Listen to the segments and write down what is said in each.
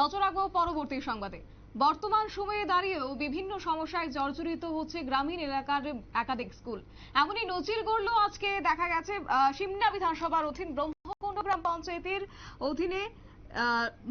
নজর রাখব পরবর্তী সংবাদে। বর্তমান সময়ে দাঁড়িয়েও বিভিন্ন সমস্যায় জর্জরিত হচ্ছে গ্রামীণ এলাকার একাধিক স্কুল। এমনই নজির গড়ল আজকে, দেখা গেছে সিমনা বিধানসভার অধীন ব্রহ্মকুণ্ড গ্রাম পঞ্চায়েতের অধীনে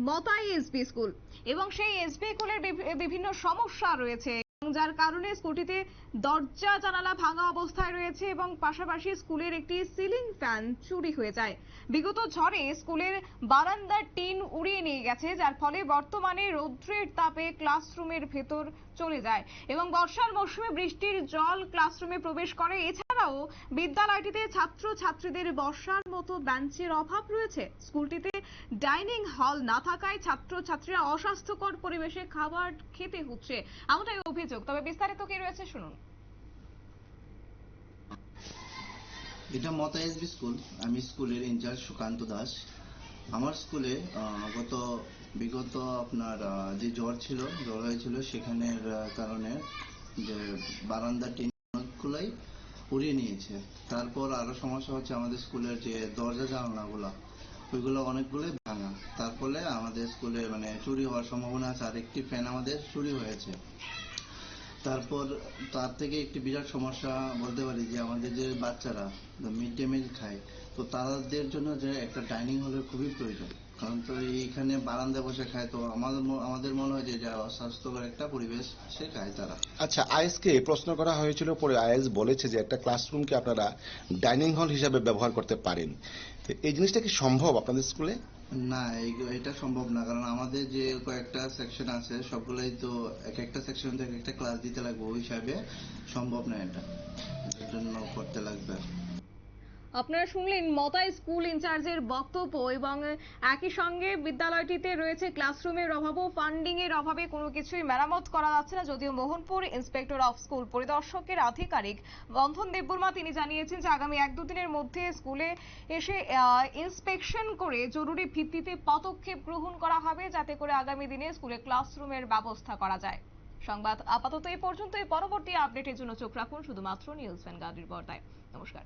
মতাই এসপি স্কুল। এবং সেই এসপি স্কুলের বিভিন্ন সমস্যা রয়েছে। যার কারণে স্কুলটিতে দরজা, জানালা ভাঙা অবস্থায় রয়েছে এবং পাশাপাশি স্কুলের একটি সিলিং ফ্যান চুরি হয়ে যায়। বিগত ঝড়ে স্কুলের বারান্দার টিন উড়িয়ে নিয়ে গেছে, যার ফলে বর্তমানে রৌদ্রের তাপে ক্লাসরুমের ভেতর চলে যায় এবং বর্ষার মৌসুমে বৃষ্টির জল ক্লাসরুমে প্রবেশ করে। এছাড়াও বিদ্যালয়টিতে ছাত্র ছাত্রীদের বসার মতো বেঞ্চের অভাব রয়েছে। স্কুলটিতে ডাইনিং হল না থাকায় ছাত্র ছাত্রীরা অস্বাস্থ্যকর পরিবেশে খাবার খেতে হচ্ছে। এমনটাই অভিযোগ। তবে বিস্তারিত কি রয়েছে শুনুন। এটা মতা এসবি স্কুল। আমি স্কুলের ইনচার্জ সুকান্ত দাস। আমার স্কুলে গত, বিগত আপনার যে জ্বর ছিল, জ্বর হয়েছিল সেখানের কারণে যে বারান্দা টিন অনেকগুলোই উড়িয়ে নিয়েছে। তারপর আরও সমস্যা হচ্ছে আমাদের স্কুলের যে দরজা জানালাগুলো ওইগুলো অনেকগুলোই ভাঙা। তার ফলে আমাদের স্কুলে মানে চুরি হওয়ার সম্ভাবনা আছে। আর একটি ফ্যান আমাদের চুরি হয়েছে। তারপর তার থেকে একটি বিরাট সমস্যা বলতে পারি যে আমাদের যে বাচ্চারা মিড ডে মিল খায় তো তাদের জন্য যে একটা ডাইনিং হলের খুবই প্রয়োজন। কারণ তো এইখানে বারান্দায় বসে খায় তো আমাদের আমাদের মনে হয় যে এটা অস্বাস্থ্যকর একটা পরিবেশ সে খায় তারা। আচ্ছা আইএসকে প্রশ্ন করা হয়েছিল পরে আইএস বলেছে যে একটা ক্লাসরুমকে আপনারা ডাইনিং হল হিসাবে ব্যবহার করতে পারেন। তো এই জিনিসটা কি সম্ভব আপনাদের স্কুলে? না এটা সম্ভব না কারণ আমাদের যে কয়েকটা সেকশন আছে সবগুলোই তো এক একটা সেকশন থেকে একটা ক্লাস দিতে লাগবে ওই হিসাবে সম্ভব না এটা। এর জন্য করতে লাগবে। আপনারা শুনলেন মতা স্কুল ইনচার্জের বক্তব্য এবং একই সঙ্গে বিদ্যালয়টিতে রয়েছে ক্লাসরুমের অভাবও ফান্ডিং এর অভাবে কোনো কিছুই মেরামত করা যাচ্ছে না। যদিও মোহনপুর ইন্সপেক্টর অফ স্কুল পরিদর্শকের আধিকারিক বন্ধন দেববর্মা তিনি জানিয়েছেন যে আগামী এক দুদিনের মধ্যে স্কুলে এসে ইন্সপেকশন করে জরুরি ভিত্তিতে পদক্ষেপ গ্রহণ করা হবে যাতে করে আগামী দিনে স্কুলে ক্লাসরুমের ব্যবস্থা করা যায়। সংবাদ আপাতত এই পর্যন্তই। পরবর্তী আপডেটের জন্য চোখ রাখুন শুধুমাত্র নিউজ ভ্যানগার্ডের পর্দায়। নমস্কার।